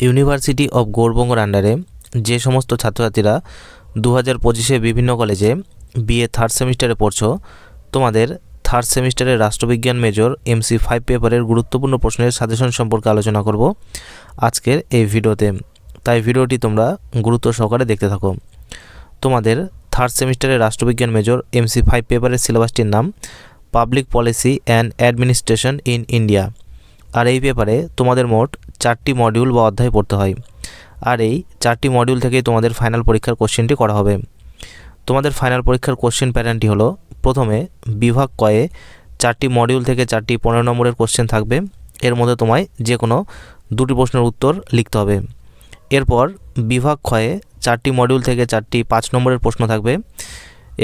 University of গৌরবঙ্গর আন্ডারে যে সমস্ত ছাত্রছাত্রীরা দু হাজার পঁচিশে বিভিন্ন কলেজে বিএ থার্ড সেমিস্টারে পড়ছো, তোমাদের থার্ড সেমিস্টারের রাষ্ট্রবিজ্ঞান মেজর এমসি ফাইভ পেপারের গুরুত্বপূর্ণ প্রশ্নের সাজেশন সম্পর্কে আলোচনা করব আজকের এই ভিডিওতে। তাই ভিডিওটি তোমরা গুরুত্ব সহকারে দেখতে থাকো। তোমাদের থার্ড সেমিস্টারের রাষ্ট্রবিজ্ঞান মেজর এমসি ফাইভ পেপারের সিলেবাসটির নাম public policy and administration in India আর এই পেপারে তোমাদের মোট চারটি মডিউল বা অধ্যায় পড়তে হয়। আর এই চারটি মডিউল থেকেই তোমাদের ফাইনাল পরীক্ষার কোশ্চেনটি করা হবে। তোমাদের ফাইনাল পরীক্ষার কোশ্চেন প্যাটার্নটি হলো, প্রথমে বিভাগ কয়ে চারটি মডিউল থেকে চারটি পনেরো নম্বরের কোশ্চেন থাকবে। এর মধ্যে তোমায় যে কোনো দুটি প্রশ্নের উত্তর লিখতে হবে। এরপর বিভাগ ক্ষয়ে চারটি মডিউল থেকে চারটি পাঁচ নম্বরের প্রশ্ন থাকবে।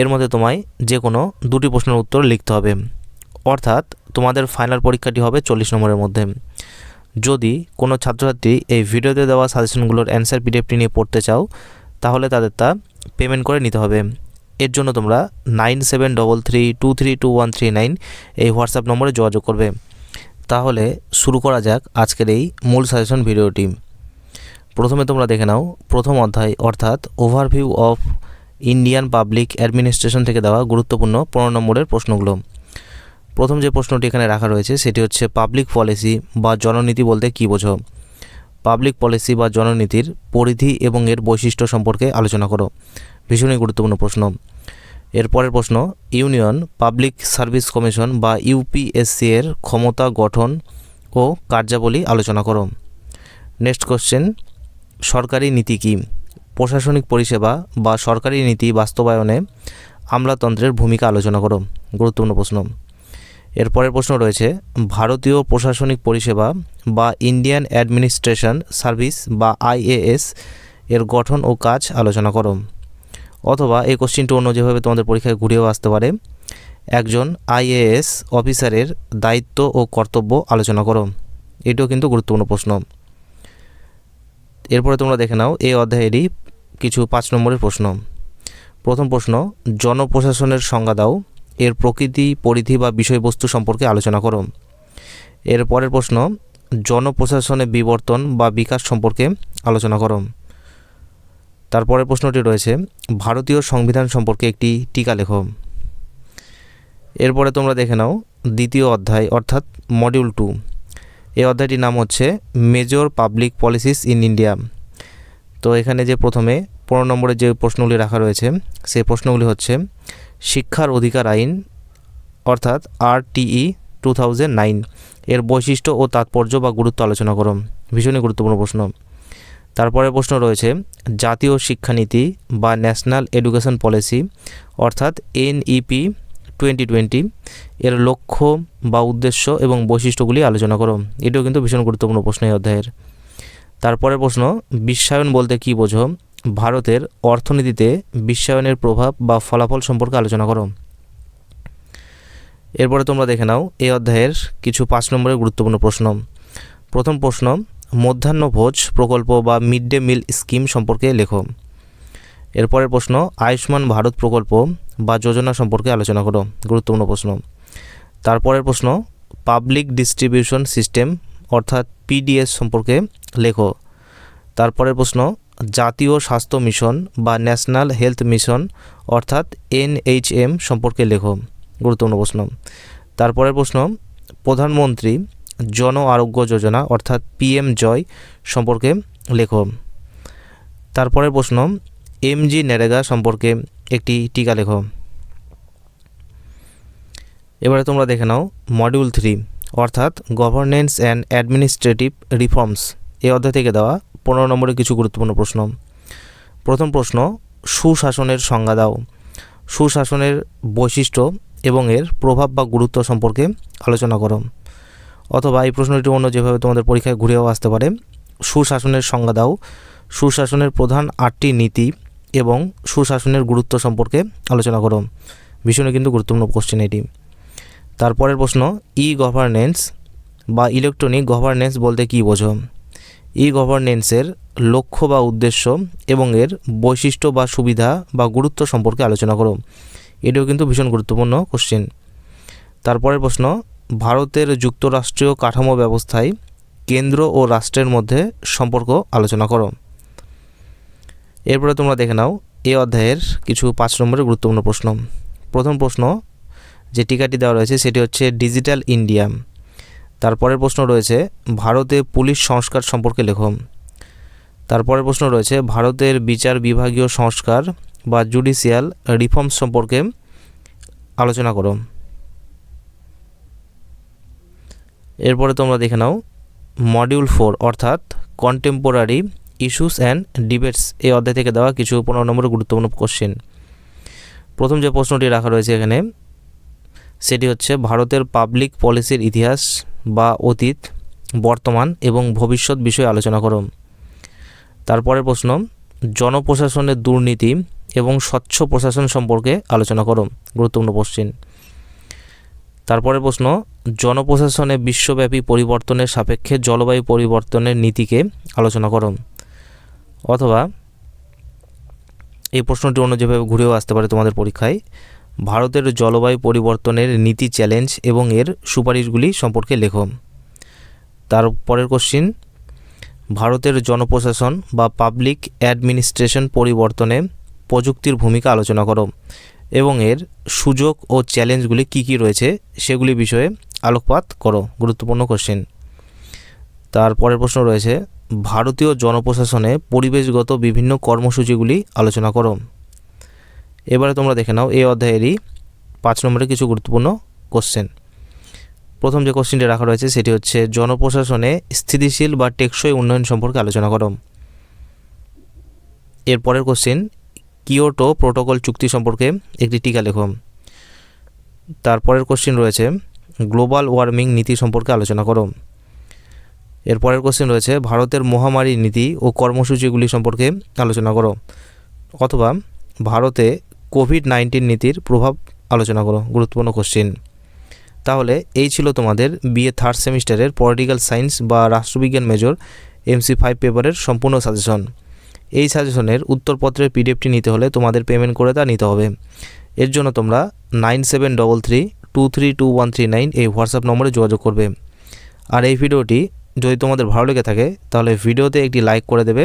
এর মধ্যে তোমায় যে কোনো দুটি প্রশ্নের উত্তর লিখতে হবে। অর্থাৎ তোমাদের ফাইনাল পরীক্ষাটি হবে চল্লিশ নম্বরের মধ্যে। যদি কোনো ছাত্রছাত্রী এই ভিডিওতে দেওয়া সাজেশনগুলোর অ্যান্সার পিডিএফটি নিয়ে পড়তে চাও, তাহলে তাদের তা পেমেন্ট করে নিতে হবে। এর জন্য তোমরা nine seven double three two three two one three nine এই হোয়াটসঅ্যাপ নম্বরে যোগাযোগ করবে। তাহলে শুরু করা যাক আজকের এই মূল সাজেশন ভিডিওটি প্রথমে তোমরা দেখে নাও, প্রথম অধ্যায় অর্থাৎ overview of Indian public administration থেকে দেওয়া গুরুত্বপূর্ণ পনেরো নম্বরের প্রশ্নগুলো। প্রথম যে প্রশ্নটি এখানে রাখা রয়েছে, সেটি হচ্ছে পাবলিক পলিসি বা জননীতি বলতে কী বোঝো? পাবলিক পলিসি বা জননীতির পরিধি এবং এর বৈশিষ্ট্য সম্পর্কে আলোচনা করো। ভীষণই গুরুত্বপূর্ণ প্রশ্ন। এর পরের প্রশ্ন, ইউনিয়ন পাবলিক সার্ভিস কমিশন বা ইউপিএসসি এর ক্ষমতা গঠন ও কার্যাবলী আলোচনা করো। নেক্সট কোশ্চেন সরকারি নীতি কী? প্রশাসনিক পরিষেবা বা সরকারি নীতি বাস্তবায়নে আমলাতন্ত্রের ভূমিকা আলোচনা করো। গুরুত্বপূর্ণ প্রশ্ন। এর পরের প্রশ্ন রয়েছে, ভারতীয় প্রশাসনিক পরিষেবা বা ইন্ডিয়ান অ্যাডমিনিস্ট্রেশন সার্ভিস বা আইএএস এর গঠন ও কাজ আলোচনা করো। অথবা এই কোশ্চিনটি অন্য যেভাবে তোমাদের পরীক্ষায় ঘুরেও আসতে পারে, একজন আইএএস অফিসারের দায়িত্ব ও কর্তব্য আলোচনা করো। এটিও কিন্তু গুরুত্বপূর্ণ প্রশ্ন। এরপরে তোমরা দেখে নাও, এই অধ্যায়েরই কিছু পাঁচ নম্বরের প্রশ্ন। প্রথম প্রশ্ন, জনপ্রশাসনের সংজ্ঞা দাও। এর প্রকৃতি, পরিধি বা বিষয়বস্তু সম্পর্কে আলোচনা করো এর পরের প্রশ্ন জনপ্রশাসনের বিবর্তন বা বিকাশ সম্পর্কে আলোচনা করো তারপরের প্রশ্নটি রয়েছে, ভারতীয় সংবিধান সম্পর্কে একটি টিকা লেখো। এরপরে তোমরা দেখে নাও, দ্বিতীয় অধ্যায়, অর্থাৎ মডিউল টু এই অধ্যায়টির নাম হচ্ছে major public policies in India তো এখানে যে প্রথমে, পনেরো নম্বরে যে প্রশ্নগুলি রাখা রয়েছে, সেই প্রশ্নগুলি হচ্ছে শিক্ষার অধিকার আইন, অর্থাৎ আরটিই টু থাউজেন্ড নাইন। এর বৈশিষ্ট্য ও তাৎপর্য বা গুরুত্ব আলোচনা করো। ভীষণই গুরুত্বপূর্ণ প্রশ্ন। তারপরে প্রশ্ন রয়েছে, জাতীয় শিক্ষানীতি বা ন্যাশনাল এডুকেশন পলিসি, অর্থাৎ এনইপি টোয়েন্টি টোয়েন্টি, এর লক্ষ্য বা উদ্দেশ্য এবং বৈশিষ্ট্যগুলি আলোচনা করো। এটিও কিন্তু ভীষণ গুরুত্বপূর্ণ প্রশ্ন এই অধ্যায়ের। তারপরে প্রশ্ন, বিশ্বায়ন বলতে কী বোঝো? ভারতের অর্থনীতিতে বিশ্বায়নের প্রভাব বা ফলাফল সম্পর্কে আলোচনা করো। এরপরে তোমরা দেখে নাও এই অধ্যায়ের কিছু পাঁচ নম্বরের গুরুত্বপূর্ণ প্রশ্ন। প্রথম প্রশ্ন, মধ্যাহ্ন ভোজ প্রকল্প বা মিড ডে মিল স্কিম সম্পর্কে লেখো। এরপরের প্রশ্ন, আয়ুষ্মান ভারত প্রকল্প বা যোজনা সম্পর্কে আলোচনা করো, গুরুত্বপূর্ণ প্রশ্ন। তারপরের প্রশ্ন, পাবলিক ডিস্ট্রিবিউশন সিস্টেম অর্থাৎ পিডিএস সম্পর্কে লেখো। তারপরের প্রশ্ন জাতীয় স্বাস্থ্য মিশন বা ন্যাশনাল হেলথ মিশন, অর্থাৎ এনএইচএম সম্পর্কে লেখো। গুরুত্বপূর্ণ প্রশ্ন। তারপরের প্রশ্ন, প্রধানমন্ত্রী জন আরোগ্য যোজনা, অর্থাৎ পিএম জয় সম্পর্কে লেখো। তারপরের প্রশ্ন, এমজি নেরেগা সম্পর্কে একটি টিকা লেখো। এবারে তোমরা দেখে নাও মডিউল থ্রি অর্থাৎ গভর্নেন্স অ্যান্ড অ্যাডমিনিস্ট্রেটিভ রিফর্মস এই অধ্যায় থেকে দেওয়া পনেরো নম্বরে কিছু গুরুত্বপূর্ণ প্রশ্ন। প্রথম প্রশ্ন, সুশাসনের সংজ্ঞা দাও। সুশাসনের বৈশিষ্ট্য এবং এর প্রভাব বা গুরুত্ব সম্পর্কে আলোচনা করো। অথবা এই প্রশ্নটি অন্য যেভাবে তোমাদের পরীক্ষায় ঘুরেও আসতে পারে, সুশাসনের সংজ্ঞা দাও। সুশাসনের প্রধান আটটি নীতি এবং সুশাসনের গুরুত্ব সম্পর্কে আলোচনা করো। ভীষণই কিন্তু গুরুত্বপূর্ণ কোশ্চেন এটি। তারপরের প্রশ্ন ই গভর্নেন্স বা ইলেকট্রনিক গভর্নেন্স বলতে কী বোঝো? ই গভর্নেন্সের লক্ষ্য বা উদ্দেশ্য এবং এর বৈশিষ্ট্য বা সুবিধা বা গুরুত্ব সম্পর্কে আলোচনা করো। এটিও কিন্তু ভীষণ গুরুত্বপূর্ণ কোশ্চেন তারপরের প্রশ্ন, ভারতের যুক্তরাষ্ট্রীয় কাঠামো ব্যবস্থায় কেন্দ্র ও রাষ্ট্রের মধ্যে সম্পর্ক আলোচনা করো। এরপরে তোমরা দেখে নাও এই অধ্যায়ের কিছু পাঁচ নম্বরের গুরুত্বপূর্ণ প্রশ্ন। প্রথম প্রশ্ন, যে টিকাটি দেওয়া রয়েছে সেটি হচ্ছে ডিজিটাল ইন্ডিয়া তারপরের প্রশ্ন রয়েছে, ভারতে পুলিশ সংস্কার সম্পর্কে লেখো। তারপরের প্রশ্ন রয়েছে, ভারতের বিচার বিভাগীয় সংস্কার বা জুডিশিয়াল রিফর্মস সম্পর্কে আলোচনা করো। এরপরে তোমরা দেখে নাও মডিউল ফোর অর্থাৎ কন্টেম্পোরারি ইস্যুস অ্যান্ড ডিবেটস এই অধ্যায় থেকে দেওয়া কিছু পনেরো নম্বরের গুরুত্বপূর্ণ কোশ্চেন প্রথম যে প্রশ্নটি রাখা রয়েছে এখানে সেটি হচ্ছে ভারতের পাবলিক পলিসির ইতিহাস বা অতীত, বর্তমান এবং ভবিষ্যৎ বিষয়ে আলোচনা করো তারপরের প্রশ্ন, জনপ্রশাসনের দুর্নীতি এবং স্বচ্ছ প্রশাসন সম্পর্কে আলোচনা করো গুরুত্বপূর্ণ কোশ্চেন তারপরের প্রশ্ন, জনপ্রশাসনে বিশ্বব্যাপী পরিবর্তনের সাপেক্ষে জলবায়ু পরিবর্তনের নীতিকে আলোচনা করো অথবা, এই প্রশ্নটি অন্য যেভাবে ঘুরেও আসতে পারে তোমাদের পরীক্ষায় ভারতের জলবায়ু পরিবর্তনের নীতি চ্যালেঞ্জ এবং এর সুপারিশগুলি সম্পর্কে লেখো। তারপরের কোশ্চিন ভারতের জনপ্রশাসন বা পাবলিক অ্যাডমিনিস্ট্রেশন পরিবর্তনে প্রযুক্তির ভূমিকা আলোচনা করো এবং এর সুযোগ ও চ্যালেঞ্জগুলি কী কী রয়েছে সেগুলি বিষয়ে আলোকপাত করো, গুরুত্বপূর্ণ কোশ্চেন তারপরের প্রশ্ন রয়েছে, ভারতীয় জনপ্রশাসনে পরিবেশগত বিভিন্ন কর্মসূচিগুলি আলোচনা করো। এবারে তোমরা দেখে নাও, এই অধ্যায়েরই পাঁচ নম্বরে কিছু গুরুত্বপূর্ণ কোশ্চেন প্রথম যে কোশ্চেনটি রাখা রয়েছে, সেটি হচ্ছে, জনপ্রশাসনে স্থিতিশীল বা টেকসই উন্নয়ন সম্পর্কে আলোচনা করো। এরপরের কোশ্চেন কিওটো প্রোটোকল চুক্তি সম্পর্কে একটি টিকা লেখো। তারপরের কোশ্চেন রয়েছে, গ্লোবাল ওয়ার্মিং নীতি সম্পর্কে আলোচনা করো। এরপরের কোশ্চেন রয়েছে, ভারতের মহামারী নীতি ও কর্মসূচিগুলি সম্পর্কে আলোচনা করো। অথবা, ভারতে কোভিড নাইন্টিন নীতির প্রভাব আলোচনা করো, গুরুত্বপূর্ণ কোশ্চেন তাহলে এই ছিল তোমাদের বিএ থার্ড সেমিস্টারের পলিটিক্যাল সায়েন্স বা রাষ্ট্রবিজ্ঞান মেজর এমসি ফাইভ পেপারের সম্পূর্ণ সাজেশন এই সাজেশনের উত্তরপত্রের পিডিএফটি নিতে হলে তোমাদের পেমেন্ট করে তা নিতে হবে। এর জন্য তোমরা nine seven double three two three two one three nine এই হোয়াটসঅ্যাপ নম্বরে যোগাযোগ করবে। আর এই ভিডিওটি যদি তোমাদের ভালো লেগে থাকে, তাহলে ভিডিওতে একটি লাইক করে দেবে।